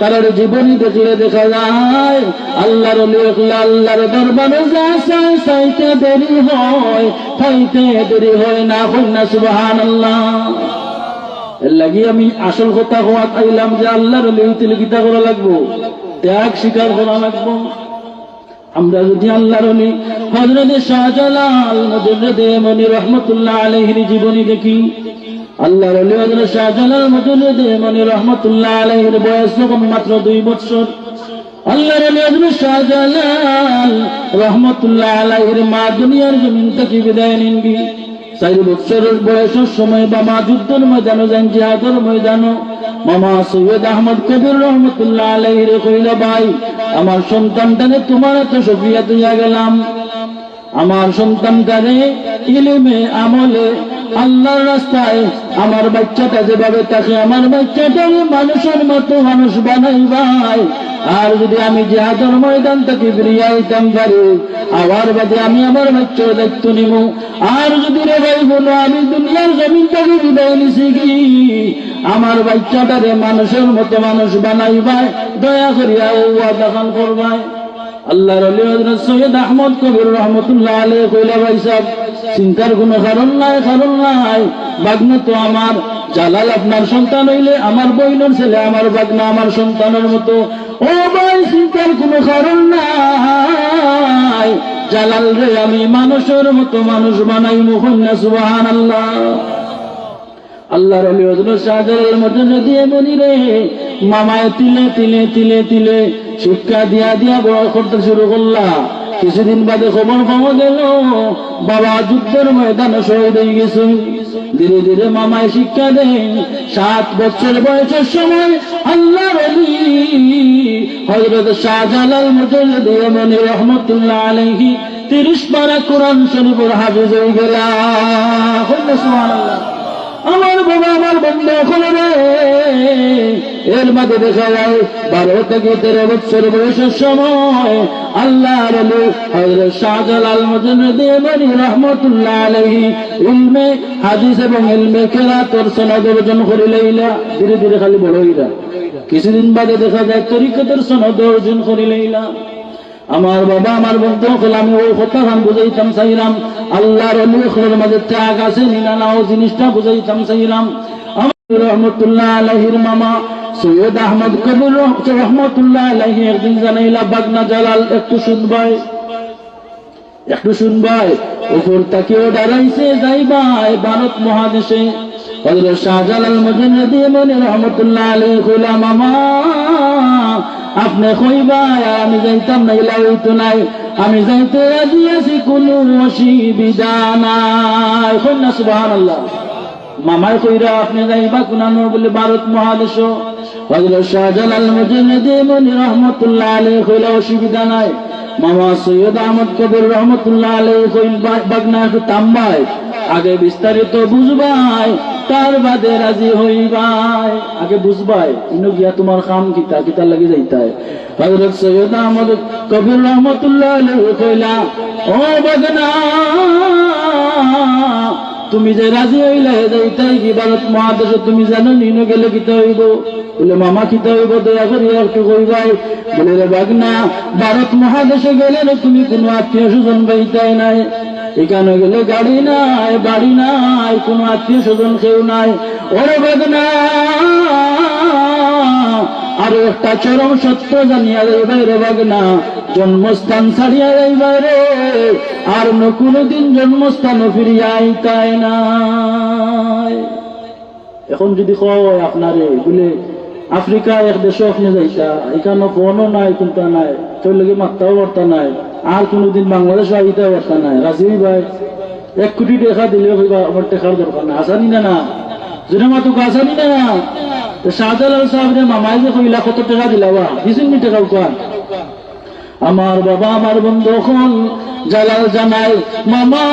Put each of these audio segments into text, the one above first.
তার জীবনী দেখলে দেখা যায়, আল্লাহর আল্লাহর দরবারে যা চাই চাইতে দেরি হয় খাইতে দেরি হয় না হই না সুবাহান আল্লাহ এর লাগি আমি আসল কথা হওয়া চাইলাম যে আল্লাহর লিখিতে লিখিতা করা লাগবো, ত্যাগ স্বীকার করা লাগবো। আমরা যদি আল্লাহর অলি হজরত শাহজালাল মজুরদে মনি রহমতুল্লাহ আলহির জীবনী দেখি হজরত শাহজালাল মজুরদে মনি রহমতুল্লাহ আলহির বয়স যখন মাত্র দুই বছর। হজরত শাহজালাল রহমতুল্লাহ আলহির মা দুনিয়ার জমিন থেকে বিদায় নিনবি চার বছরের বয়সের সময় বা মা যুদ্ধের ময়দানও যান, জিহাদের ময়দানও মামা সৈয়দ আহমদ কবির রহমতুল্লাহ আলাইহির কইল ভাই, আমার সন্তানটারে তোমার এত সফিয়া তুইয়া গেলাম। আমার সন্তানটারে ইলিমে আমলে আল্লাহর রাস্তায় আমার বাচ্চাটা যেভাবে তাকে আমার বাচ্চাটারে মানুষের মতো মানুষ বানাই ভাই। আর যদি আমি জিহাদের ময়দান থেকে ফিরিয়ে পারি আবার বাদে আমি আমার বাচ্চার দায়িত্ব নিব আর যদি রে ভাই বলো আমি দুনিয়ার জমিন থেকে বিদায় নিছি কি? আমার বাচ্চাটারে মানুষের মতো মানুষ বানাই ভাই, দয়া করিয়া ও দেখান করবাই। আল্লাহর আলী হযরত সৈয়দ আহমদ কবির রহমতুল্লাহ আলাইহি কইলা ভাই সাহেব চিন্তার কোনো কারণ নাই কারণ নাই। বাগনা তো আমার। জালাল আপনার সন্তান হইলে আমার বইনের ছেলে, আমার বাগনা আমার সন্তানের মতো। ও ভাই, চিন্তার কোনো কারণ নাই। জালাল রে, আমি মানুষের মতো মানুষ বানাই মুখন্না সুবাহান আল্লাহ আল্লাহর আলী হজরত শাহজালাল মদনে দিয়ে বলি রে, মামায় তিলে তিলে তিলে তিলে শিক্ষা দিয়া দিয়া বড় করতে শুরু করলা। কিছুদিন বাদে খবর পাওয়া গেল বাবা যুদ্ধের ময়দানে শহীদ হয়ে গেছে। ধীরে ধীরে মামায় শিক্ষা দেন। সাত বছর বয়সের সময় আল্লাহ হজরত শাহজালাল মনে রহমতুল্লাহ আলহি তিরিশ পারা কোরআন শরীফের হাফিজ হয়ে গেলা আমার বাবা আমার বন্ধু ওখানে রে। এর মাঝে দেখা যায়, বারো থেকে তেরো বছর বয়সের সময় আল্লাহ রলু হজরত শাহজালাল মজনুদ্দিন রহমতুল্লাহ আলহি ইলমে হাদিস এবং ইলমে খেলা তোর সনদ করে লইলা ধীরে ধীরে খালি বড় হইলা কিছুদিন বাদে দেখা যায়, তরিকতের সনদ করে লইলা আমার বাবা, আমার বন্ধু হল আমি ওই কথা গান বুঝাইতাম, চাইলাম। আল্লাহর অলিখলের মাঝে ত্যাগ আছে নিনা না ও জিনিসটা বুঝাইতাম, চাইলাম। রহমতুল্লাহ আলহির মামা সৈয়দ আহমদ কবির রহমতুল্লাহ আলহি একদিন জানাইলা বাগনা জালাল, একটু শুনবাই একটু শুনবাই। উপর তাকেও যাইবাই ভারত মহাদেশে। হজরত শাহজালাল মনে রহমতুল্লাহ আলী কইলা মামা আপনি কইবাই আমি যাইতাম না ইলা হইতো নাই। আমি যাইতে রাজি আছি, কোনো অসুবিধা নাই। কন্যা সুবাহান আল্লাহ মামার কইরা, আপনি যাইবা কুনানো বলে ভারত মহাদেশ। হজরত শাহজালাল মজিনী মনি রহমতুল্লাহ আলী কইলা, অসুবিধা নাই। মামা সৈয়দ আহমদ কবির রহমতুল্লাহ আলী কইল বাগনা তাম্বাই আগে বিস্তারিত বুঝবাই, তার বাদে রাজি হইবাই। আগে বুঝবাই, ইনো গিয়া তোমার কাম কিতা কিতা লাগি যাইতাই। হযরত সৈয়দ আহমদ কবির রহমাতুল্লাহ আলাইহি কইলা, ও বাগনা, তুমি যে রাজি হইলে যাইতাই কি ভারত মহাদেশ, তুমি জানো নিনো গেলে কিতা হইব? বলে, মামা, কিতা হইব? দয়া করি একটু কইবাই। বলে, রে বাগনা, ভারত মহাদেশে গেলে তুমি কোনো আত্মীয় স্বজন পাইতাই নাই। এখানে গেলে গাড়ি নাই, বাড়ি নাই, কোনো আত্মীয় স্বজন কেউ নাই। ওরে বেদনা, আরও একটা চরম সত্য জানিয়া রে বাগনা জন্মস্থান ছাড়িয়া রে, আর ন কোনোদিন জন্মস্থান ফিরিয়া আইতাই নাই। এখন যদি কয় আপনারে, বলে, আফ্রিকা এক দেশে আপনি যাইতা, এখানে ফোনও নাই কোনটা নাই, তোর লগে মাত্রাও বার্তা নাই। আর কোনোদিন বাংলাদেশ আইতে বার্তা নাই। রাজি ভাই। এক কোটি টাকা দিলে আমার টাকার দরকার না আসানি না না। যদি মা তোকে আসানি না। না শাহজালাল সাহেব মামাই যে কইলা, কত টাকা দিলাবা নি টাকা আমার বাবা, আমার বন্ধু এখন জালাল জানাই মামা।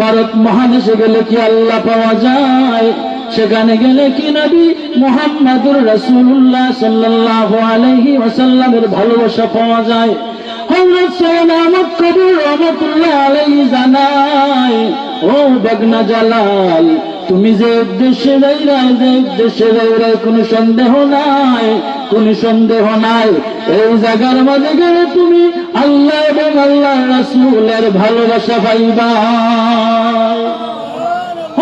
ভারত মহাদেশে গেলে কি আল্লাহ পাওয়া যায়? সেখানে গেলে কি নবী? মোহাম্মদুর রসুল্লাহ সাল্লাহ আলহি ওসাল্লামের ভালোবাসা পাওয়া যায়। জানায়, ও জালাল, তুমি যে উদ্দেশ্যে যাইরাই যে উদ্দেশ্যে যাইরাই কোনো সন্দেহ নাই, কোনো সন্দেহ নাই। এই জায়গার মাঝে গেলে তুমি আল্লাহ এবং আল্লাহ রাসূলের ভালোবাসা পাইবা।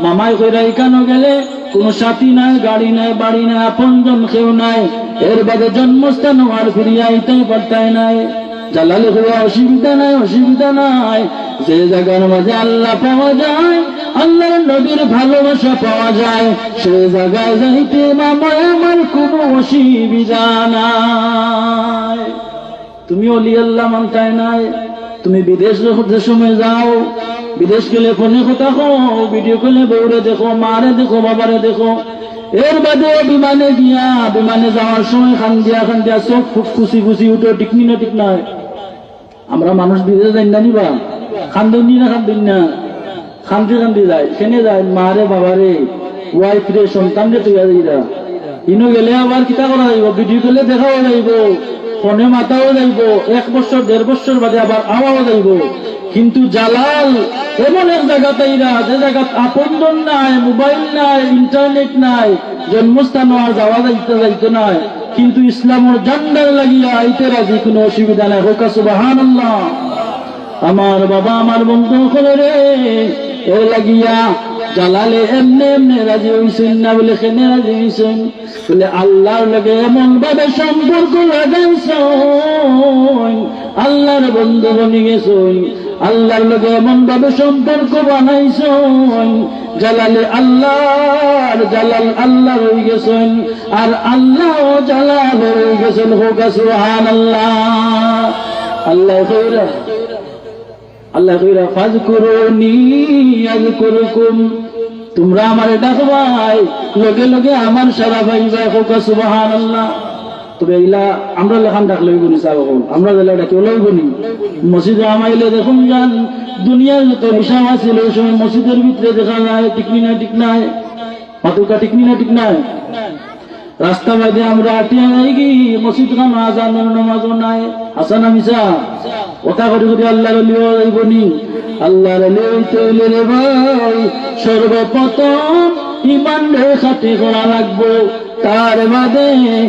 মামাই কইরা, এখানে গেলে কোন সাথী নাই, গাড়ি নাই, বাড়ি নাই, আপনজন কেউ নাই। এর বাদে জন্মস্থান আর ফিরিয়া আইতেই পারতাই নাই। জালালে হইয়া অসুবিধা নাই অসুবিধা নাই। যে জায়গার মাঝে আল্লাহ পাওয়া যায়, আল্লাহর নবীর ভালোবাসা পাওয়া যায়। সে জায়গায় যাইতে মামায় আমার কোনো অসুবিধা নাই। তুমি অলি আল্লাহ মানতায় নাই। তুমি বিদেশ সময় যাও, বিদেশ গেলে ফোনে কথা হো ভিডিও কলে বউরে দেখো, মারে দেখো, বাবারে দেখো। এর বাদে বিমানে গিয়া, বিমানে যাওয়ার সময় খান দিয়া খান দিয়া চোখ ফুট খুশি খুশি উঠে, টিকনি না ঠিক নয় আমরা মানুষ বিদেশ যাই না নিবা? খান্দনি না খান্দন না? খান্দি খান্দি যায় কেনে যায়, মারে বাবারে ওয়াইফ রে, সন্তান রে তুই ইনো গেলে আবার কিতা করা যাইব ভিডিও কলে দেখাও যাইব ফোনে মাতাও যাইব এক বছর, দেড় বছর বাদে আবার আওয়াও যাইব কিন্তু জালাল এমন এক জায়গা তাইরা, যে জায়গা আপনজন নাই, মোবাইল নাই, ইন্টারনেট নাই, জন্মস্থান আর যাওয়া যাইতে যাইতে নাই। কিন্তু ইসলামের জান্ডার লাগিয়া আইতে রাজি, কোনো অসুবিধা নাই। হোক সুবাহান আমার বাবা, আমার বন্ধু করে রে এ লাগিয়া জালালে এমনি এমনি রাজি হইছেন না বলে কেনে রাজি হইছেন? বলে আল্লাহর লগে এমন ভাবে সম্পর্ক লাগাইছেন, আল্লাহর বন্ধু বনি গেছেন, আল্লাহর লগে এমন ভাবে সম্পর্ক বানাইছেন, জালালে আল্লাহর জালাল আল্লাহ হয়ে গেছেন, আর আল্লাহ জালাল হয়ে গেছেন। হোক সুহান আল্লাহ আল্লাহ আল্লাহ ফাজ করুনি আজ করুকুম তোমরা আমার ডাকবাই লগে লগে আমার সারা ভাইবা হোক সুবাহান আল্লাহ আমরা লেখান ডাক লইব নি চাব আমরা যেলা ডাকি লইব নি? মসজিদে আমাইলে দেখুন যান, দুনিয়ার যত হিসাব আছিল ওই সময় মসজিদের ভিতরে দেখা যায় না নাই? মাতুকা না নাই? রাস্তা বাদে আমরা আটিয়া যাই কি? মসজিদ খান আজান নামাজ নাই। হাসান মিশা ওটা করে করে আল্লাহ রলিও যাইব নি আল্লাহ রলি হইতে হইলে রে ভাই, সর্বপ্রথম ইমান খাতে করা লাগবো। তার বাদে এই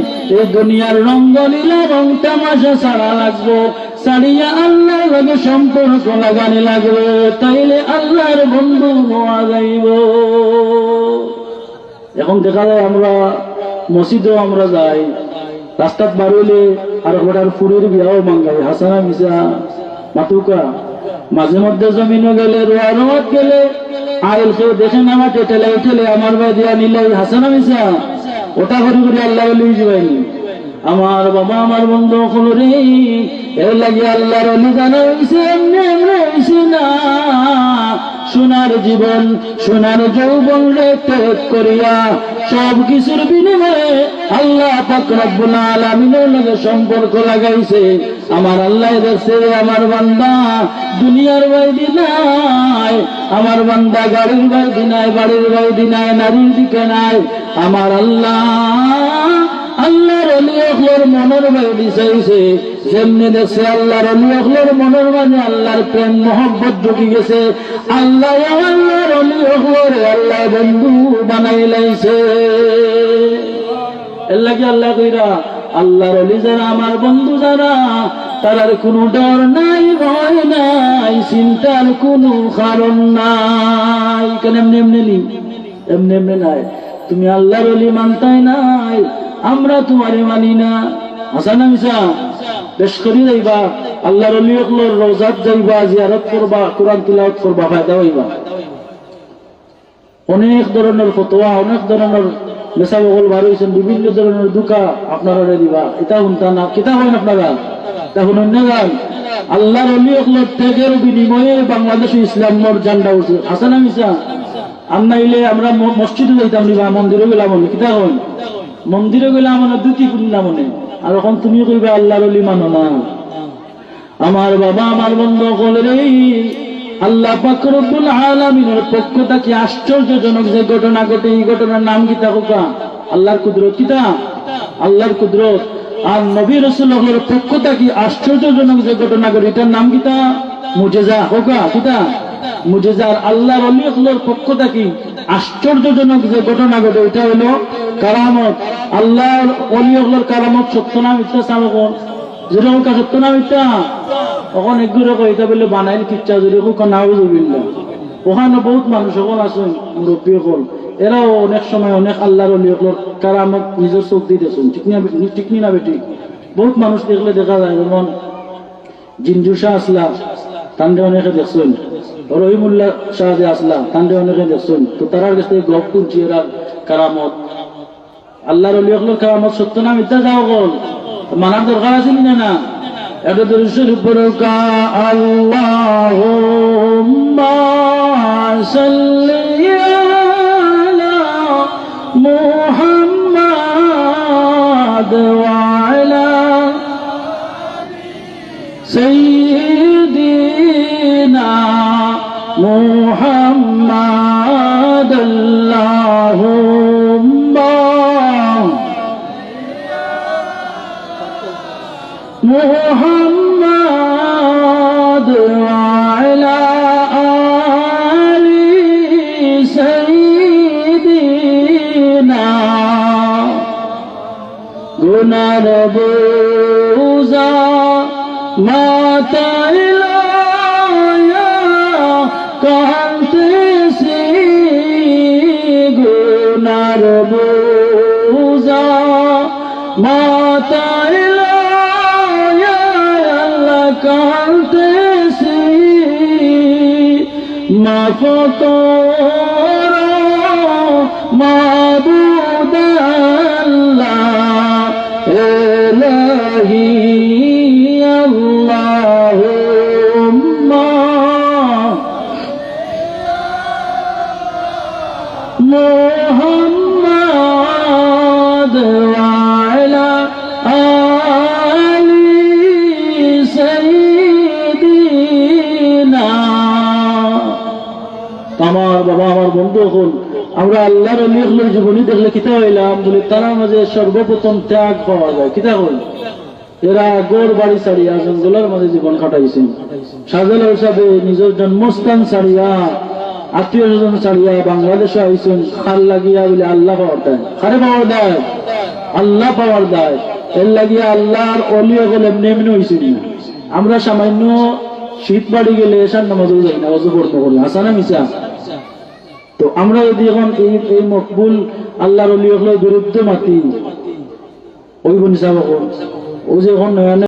দুনিয়ার রঙ্গলীলা রং তামাশা ছাড়া লাগবো। ছাড়িয়া আল্লাহর লগে সম্পর্ক লাগানি লাগবে, তাইলে আল্লাহর বন্ধু হওয়া যাইব। এখন দেখা যায় আমরা মসজিদেও আমরা যাই রাস্তাত বাড়িলে আর ওটার ফুরির বিয়াও মাঙ্গাই হাসানা মিশা মাতুকা। মাঝে মধ্যে জমিনও গেলে রোয়া রোয়াত গেলে, আইল কেউ দেখে না মাঠে ঠেলে ঠেলে আমার ভাই দিয়া নিলে হাসানা মিশা ওটা করি করি আল্লাহ যাইনি আমার বাবা আমার বন্ধু হল রে এর লাগে আল্লাহর অলি জানা হইছে এমনি না। সোনার জীবন সোনার যৌবন রে ত্যাগ করিয়া সব কিছুর বিনিময়ে আল্লাহ পাক রব্বুল আলামিনের লগে সম্পর্ক লাগাইছে। আমার আল্লাহ দেখছে আমার বান্দা, দুনিয়ার বাইদি নাই। আমার বান্দা গাড়ির বাইদি নাই, বাড়ির বাইদি নাই, নারীর দিকে নাই। আমার আল্লাহ, আল্লাহর অলি অখলোর মনের বাইদি চাইছে যেমনি দেখছে আল্লাহর অলি অখলোর মনের মাঝে আল্লাহর প্রেম, মহব্বত ঢুকি গেছে। আল্লাহ, আল্লাহর অলি অখলোরে আল্লাহ বন্ধু বানাই লাইছে। এর লাগে আল্লাহ কইরা, আল্লাহর যারা, আমার বন্ধু যারা, তারার কোনো ডর নাই, ভয় নাই, চিন্তার কোনো কারণ নাই। কেন এমনি এমনি নি? এমনি এমনি নাই। তুমি আল্লাহর অলি মানতাই নাই, আমরা তোমারে মানি না। হাসান মিশা বেশ করি যাইবা, আল্লাহর অলি অকলোর রোজাত যাইবা, জিয়ারত করবা, কোরআন তিলাওয়াত করবা, ফায়দা হইবা। অনেক ধরনের ফতোয়া, অনেক ধরনের নেশা বগল বার হয়েছেন, বিভিন্ন ধরনের দুকা আপনারা দিবা। এটা না কিতা হন আপনারা। তা শুনুন না গান। আল্লাহর ত্যাগের বিনিময়ে বাংলাদেশে ইসলামর জান্ডা উঠছে। মিশা আমরা মসজিদে যাইতাম নিবা মন্দিরে গেলাম হন। মন্দিরে দুটি মনে। আর এখন তুমি কইবা আল্লাহর অলি মানো না। আমার বাবা, আমার বন্ধু রে আল্লাহ পাক রব্বুল আলামিনের পক্ষ থেকে আশ্চর্যজনক যে ঘটনা ঘটে, এই ঘটনার নাম কি তা কোকা আল্লাহর কুদরত কিতা আল্লাহর কুদরত। আর নবী রসুলের পক্ষ থেকে আশ্চর্যজনক যে ঘটনা ঘটে, এটার নাম কিতা মুজেজা হোকা কিতা মুজেজার আল্লাহর অলিয়র পক্ষ থেকে আশ্চর্যজনক যে ঘটনা ঘটে, এটা হলো কারামত। আল্লাহর অলিয়র কারামত সত্য নাম ইচ্ছা সামকন যেরকম সত্য নাম ইচ্ছা ওখানে একগুলো কইতা বলে বানাইল কিচ্ছা কোন নাও জুবিল্লা ওখানে বহুত মানুষ সকল আছেন মুরব্বী সকল এরাও অনেক সময় অনেক আল্লাহর অলিয়র কারামত নিজের চোখ দিয়ে দেখুন ঠিক না না বেটি? বহুত মানুষ দেখলে দেখা যায়, যেমন জিঞ্জু শাহ তান্ডে অনেকে দেখছেন রহিমুল্লাহ শাহ যে আসলা তান্ডে অনেকে দেখছেন তো তারার কাছে গপ শুনছি এরা কারামত আল্লাহর অলিয়কলোর কারামত সত্য না মিথ্যা, যাও গল মানার দরকার আছে না? একটা তো শুরু করো আল্লাহুম্মা সাল্লি আলা মুহাম্মাদ ওয়া আলা সাইয়্যিদিনা মুহাম্মাদ গুনার বোঝা মাতাইল কান্তেছি গুনার বোঝা মাতাইল কান্তেছি মাফ কর মাবুদ আমরা আল্লাহর অলিগুলোর জীবনী দেখলে কিতা হইলাম বলে তারা মাঝে সর্বপ্রথম ত্যাগ পাওয়া যায়। কিতা হল এরা গোর বাড়ি ছাড়িয়া জঙ্গলের মাঝে জীবন কাটাইছেন। সাজেল হিসাবে নিজের জন্মস্থান ছাড়িয়া, আত্মীয় স্বজন ছাড়িয়া বাংলাদেশে আইছেন। খাল লাগিয়া বলে আল্লাহ পাওয়ার দেয়। খারে পাওয়ার দেয়? আল্লাহ পাওয়ার দেয়। এর লাগিয়া আল্লাহর অলিয়া গেলে এমনি এমনি হয়েছিল আমরা সামান্য শীত বাড়ি গেলে এসার নামাজও যাই না অজু পড়তে করলে আসা না মিশা তো আমরা যদি এখন এই এই মকবুল আল্লাহর অলিয়া বিরুদ্ধে মাতি, ওই বনি সাহেব ও যে এখন